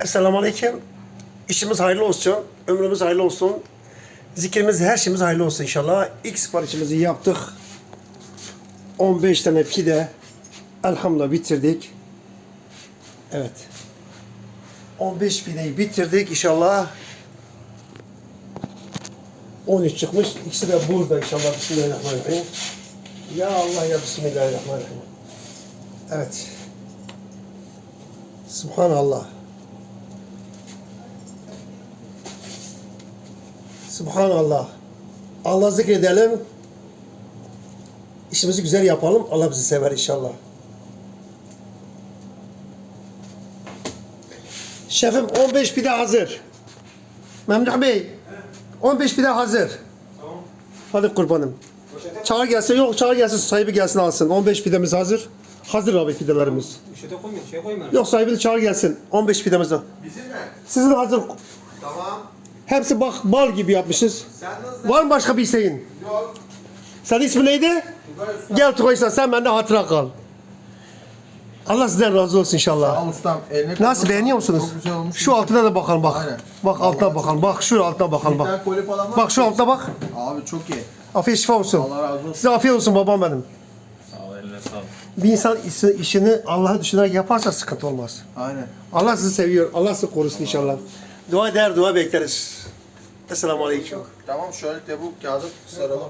Esselamu Aleyküm. İşimiz hayırlı olsun. Ömrümüz hayırlı olsun. Zikrimiz, her şeyimiz hayırlı olsun inşallah. İlk siparişimizi yaptık. 15 tane pide. Elhamdülillah bitirdik. Evet. 15 pideyi bitirdik inşallah. 13 çıkmış. İkisi de burada inşallah. Bismillahirrahmanirrahim. Ya Allah ya Bismillahirrahmanirrahim. Evet. Subhanallah. Subhanallah. Allah zikredelim. İşimizi güzel yapalım. Allah bizi sever inşallah. Şefim 15 pide hazır. Memduh Bey. 15 pide hazır. Hadi kurbanım. Çağır gelsin. Yok çağır gelsin. Sahibi gelsin alsın. 15 pidemiz hazır. Hazır abi pidelerimiz. Bir de koymuyor, şey koymuyor. Yok sahibini çağır gelsin. 15 pidemiz var. Bizim mi? Sizin hazır. Tamam. Hepsi bak bal gibi yapmışız. Var mı başka bir isteğin? Yok. Senin ismin neydi? Tugay Usta. Gel sen bende hatıra kal. Allah sizden razı olsun inşallah. Al ustam. Eline Nasıl beğeniyor musunuz? Çok güzel olmuş. Şu altına da bakalım bak. Aynen. Bak altına bakalım. Bak şu altına bakalım Bir bak. tane koli falan var Bak mı? şu altına bak. Abi çok iyi. Afiyet şifa olsun. Allah razı olsun. Size afiyet olsun babam benim. Sağ ol, eline. Bir insan işi- işini Allah'ı düşünerek yaparsa sıkıntı olmaz. Aynen. Allah sizi seviyor. Allah sizi korusun inşallah. Dua eder, dua bekleriz. Esselamu Aleyküm. Tamam şöyle tebuk kağıdı. Saralım.